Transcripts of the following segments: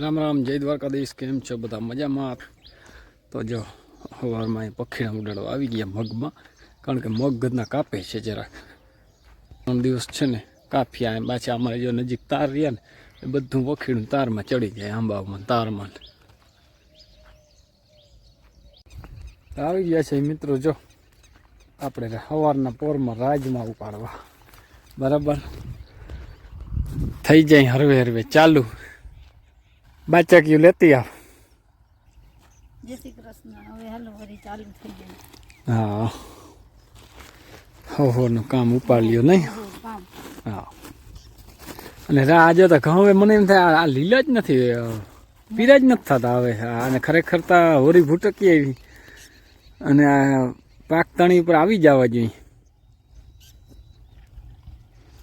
રામ રામ, જય દ્વારકાધીશ, કેમ છો બધા મજામાં? તો જો સવારમાં એ પખીડા ઉડાડો આવી ગયા મગમાં, કારણ કે મગ ગદના કાપે છે જરાક ત્રણ દિવસ છે ને કાપ્યા એમ પાછા અમારે જો નજીક તાર રહ્યા ને, એ બધું પખીડું તારમાં ચડી જાય આંબામાં તારમાં. આવી ગયા છે મિત્રો, જો. આપણે સવારના પોરમાં રાજમાં ઉપાડવા. બરાબર? થઈ જાય હરવે હરવે, ચાલુ. બાચકિયું લેતી આવ. જય શ્રી કૃષ્ણ હવે હાલો વરી ચાલુ થઈ જાય હા. હોનું કામ ઉપાડ્યું નહીં. હા. અને આજે તો ઘઉં મને એમ થાય, આ લીલા જ નથી પીરા જ નથી થતા હવે. અને ખરેખર તો હોરી ભૂટકી આવી. અને આ પાક તણી ઉપર આવી જવા જોઈએ.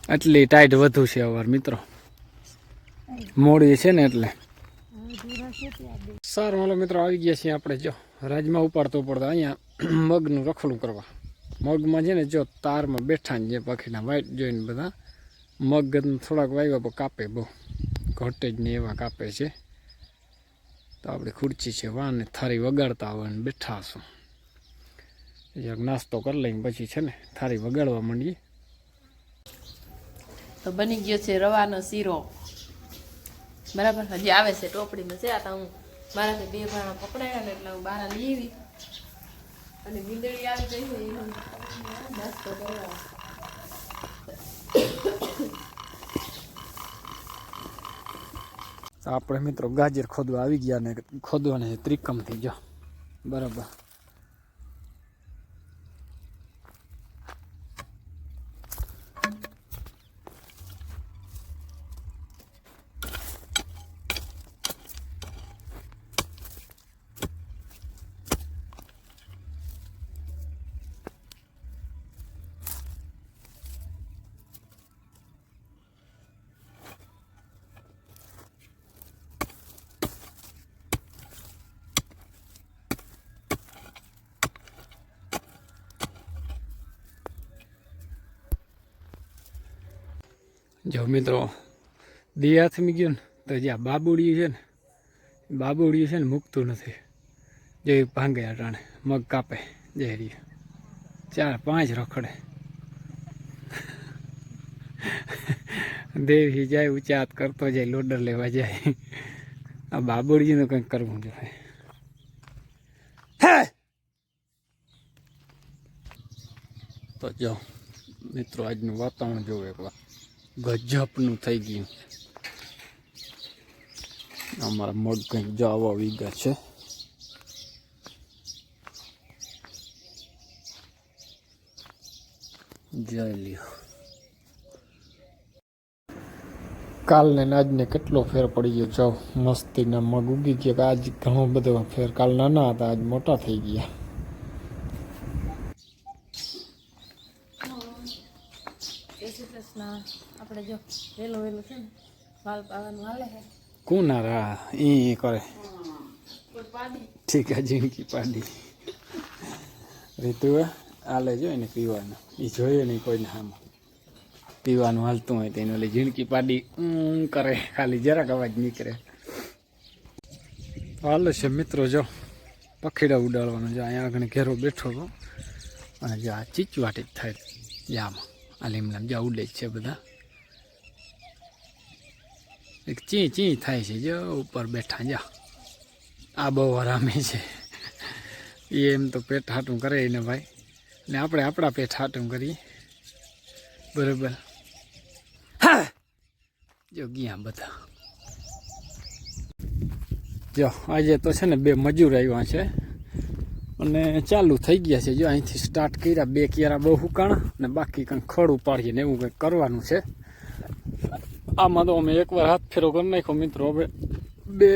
એટલી ટાઈટ વધુ છે અવાર મિત્રો. મોડી છે ને એટલે. હવે સારું, હાલો મિત્રો, આવી ગયા છીએ આપણે, જો, રાજમાં ઉપાડતો પડતા, અહીંયા મગનું રખડું કરવા. મગમાં છે ને, જો, તારમાં બેઠા ને જે પખીના વાઈટ જોઈને બધા, મગ થોડાક વાવ્યા પણ કાપે બહુ. ઘટે જ ને એવા કાપે છે. તો આપણે ખુરચી છે વાને થારી વગાડતા હોય ને બેઠા છું. જરાક નાસ્તો કરી લઈને પછી છે ને, થારી વગાડવા માંડીએ. તો બની ગયો છે રવાનો શીરો. બરાબર, હજી આવે છે ટોપડીમાં છે, આ હું મારાથી બે ભાણા પકડાયા ને એટલે હું બહાર લીવી અને મીંદડી આવી ગઈ છે, એનો આપણે મિત્રો ગાજર ખોદવા આવી ગયા ને, ખોદવાને ત્રિકમથી, જો. બરાબર. જો મિત્રો દી હાથમી ગયું ને તો જ્યાં બાબુડિયું છે ને, બાબુડિયું છે ને મૂકતું નથી. જે ભાંગે અટાણે મગ કાપે, જે ચાર, પાંચ રખડે. દેવી જાય, ઉચાત કરતો જાય, લોડર લેવા જાય. આ બાબુડીનું કંઈક કરવું જોઈએ. તો જો, મિત્રો, આજનું વાતાવરણ જોવે એકવાર. ગજબનું થઈ ગયું. અમારા મગ કંઈક જાવા વીગા છે. જય લ્યો. કાલને આજને કેટલો ફેર પડી ગયો. જાવ મસ્તીના મગ ઉગી ગયા. આજ ઘણો બધો ફેર. કાલ નાના હતા, આજ મોટા થઈ ગયા જય શ્રી કોના રા? ઈ કરે. ઠીક જિંદગી પાડી. રીતુ હાલે જો એને પીવાનું. એ જોઈએ નહીં કોઈને આમાં પીવાનું હાલતું હોય તેને ઓલી ઝીણકી પાડી ઊં કરે. ખાલી જરાક અવાજ નીકળે. હાલો છે મિત્રો, જો. પખીડા ઉડાડવાનો. જો, અહીંયા આગળ ઘેરો બેઠો હતો. અને જો આ ચીચવાટી થાય જામાં આ લીમડામ જ્યાં ઉડે જ છે બધા. એક ચી ચી થાય છે, જો ઉપર બેઠા જા. આ બહુ આરામે છે. એ એમ તો પેટ હાટું કરે ને ભાઈ. ને આપણે આપણા પેટ હાટું કરીએ. બરોબર. જો ગયા બધા. જો, આજે તો છે ને બે મજૂર આવ્યા છે. અને ચાલુ થઈ ગયા છે. જો અહીંથી સ્ટાર્ટ કર્યા, બે કિયારા બહુ હુકાણા અને બાકી કંઈક ખડ ઉપાડીએ ને એવું કંઈક કરવાનું છે. આમાં તો અમે એકવાર હાથ ફેરો કરી નાખ્યો મિત્રો. હવે બે,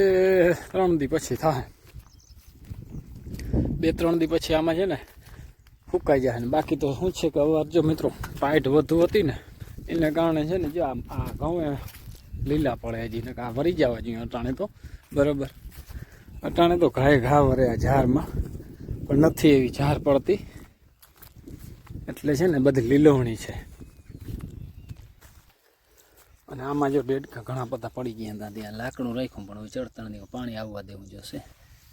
ત્રણ દી પછી થાય. બે, ત્રણ દી પછી આમાં છે ને ફૂંકાઈ જાય ને બાકી તો શું છે કે અવાર જો મિત્રો પાઇટ વધુ હતી ને, એને કારણે છે ને જો આ ઘઉં લીલા પડે હજી. ને આ વરી જવા જોઈએ અટાણે તો. બરાબર. અટાણે તો ઘાએ ઘા વરે આ ઝારમાં પણ નથી એવી ઝાર પડતી. એટલે છે ને બધી લીલવણી છે. અને આમાં જો ડેડકા ઘણા બધા પડી ગયા હતા ત્યાં. લાકડું રાખ્યું પણ હવે ચડતા નથી. પાણી આવવા દેવું જોશે.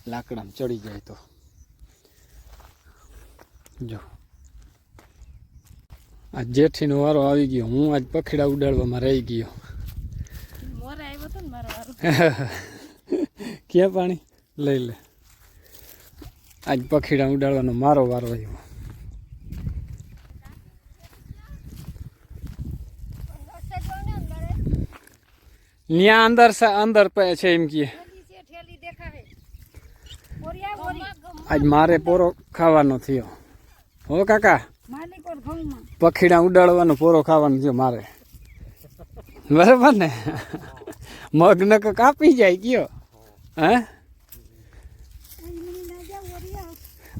લાકડામાં ચડી જાય તો. જો. આ જેઠીનો વારો આવી ગયો. હું આજ પખીડા ઉડાડવામાં રહી ગયો. ક્યાં પાણી? લઈ લે. આજ પખીડા ઉડાડવાનો મારો વારો આવ્યો. ત્યાં અંદર અંદર છે એમ કે આજ મારે પોરો ખાવાનો થયો. હો કાકા, પખીડા ઉડાડવાનો પોરો ખાવાનો થયો મારે. બરાબર ને? મગ કાપી જાય ગયો હે?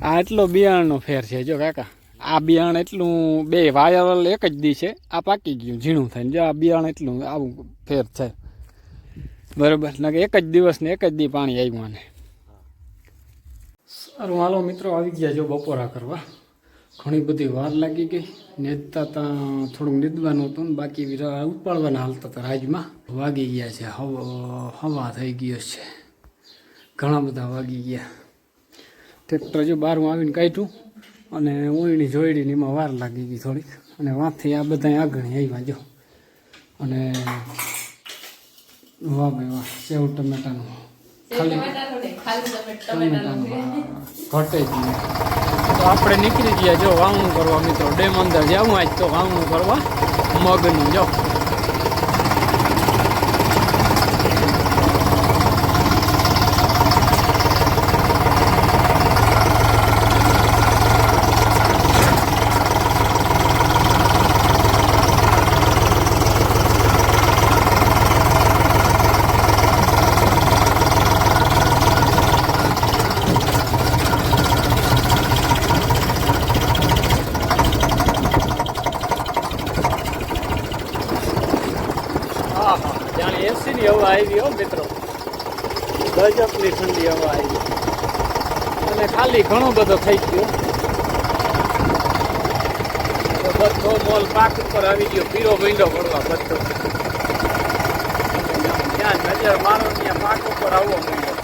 આ એટલો બિયારણનો ફેર છે, જો કાકા. આ બિયારણ એટલું બે વાયરલ એક જ દી છે, આ પાકી ગયું, ઝીણું થઈને. જો આ બિયારણ એટલું આવું ફેર છે. બરાબર, ને એક જ દિવસને એક જ દી પાણી આવ્યું આને. સારું, હાલો મિત્રો, આવી ગયા જો બપોરા કરવા. ઘણી બધી વાર લાગી ગઈ. નેતા ત્યાં થોડુંક નીંદવાનું હતું ને, બાકી ઉપાડવાના હાલતા હતા રાજમાં. વાગી ગયા છે હવા થઈ ગયો છે. ઘણા બધા વાગી ગયા. ટ્રેક્ટર જો બારમાં આવીને કાઢ્યું અને ઓયણી જોઈડીને એમાં વાર લાગી ગઈ થોડીક. અને વાંથી આ બધા આગળ આવ્યા જો. અને વાહ ભાઈ વાહ સેવ ટમેટાનું. ખાલી ટમેટાનું ઘટે જ તો આપણે નીકળી ગયા જો વાવણું કરવા મિત્રો. ડેમ અંદર જવું આજ તો વાવણું કરવા. મગનું જો હા હા એસીની હવા આવી હો મિત્રો. ગજબની ઠંડી હવા આવી અને ખાલી ઘણો બધો થઈ ગયો. બધો મોલ પાક ઉપર આવી ગયો. પીરો મીંડો પડવા બધો. ત્યાં નજર મારો, ત્યાં પાક ઉપર આવવો માંડ્યો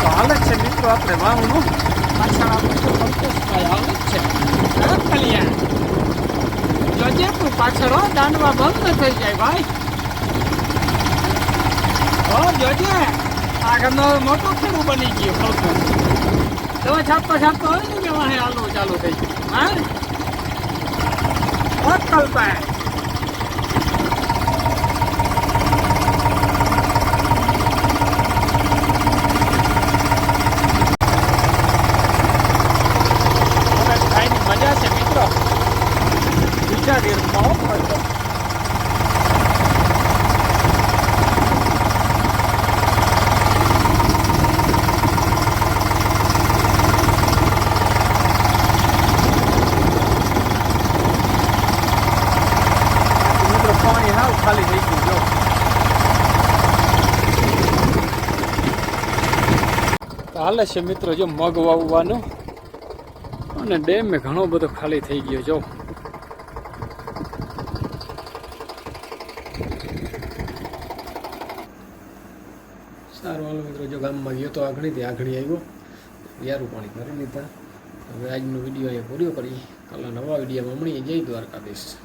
તો હાલે જ છે મિત્રો આપણે વાવનું પાછળ આપણે તો સંતોષભાઈ હાલે જ છે હે કલ્યાણ જોજે તું દાંડવા બંધ થઈ જાય ભાઈ. હો, જોજે. આગળનો મોટો ખેડૂ બની ગયો. ખડકો દવા છાપતો છાપતો હોય ને કે વાહે હાલવું ચાલુ થઈ ગયું. હો? કલ્પાય હવે ખાઈની મજા છે મિત્રો બીજા ગીરમાં હો ખર્ચો. મિત્રો પાણી હાવ ખાલી હાલે છે મિત્રો, જો મગ વાવવાનું. અને ડેમ ઘણો બધો ખાલી થઈ ગયો, જો. સારું, હાલો મિત્રો, જો ગામમાં ગયો તો આઘણીથી આઘણી આવ્યો. યારું પાણી કરી લીધા હવે આજનો વીડિયો અહીંયા પૂરો કરી કાલે નવા વિડીયોમાં મળીએ. જય દ્વારકાધીશ.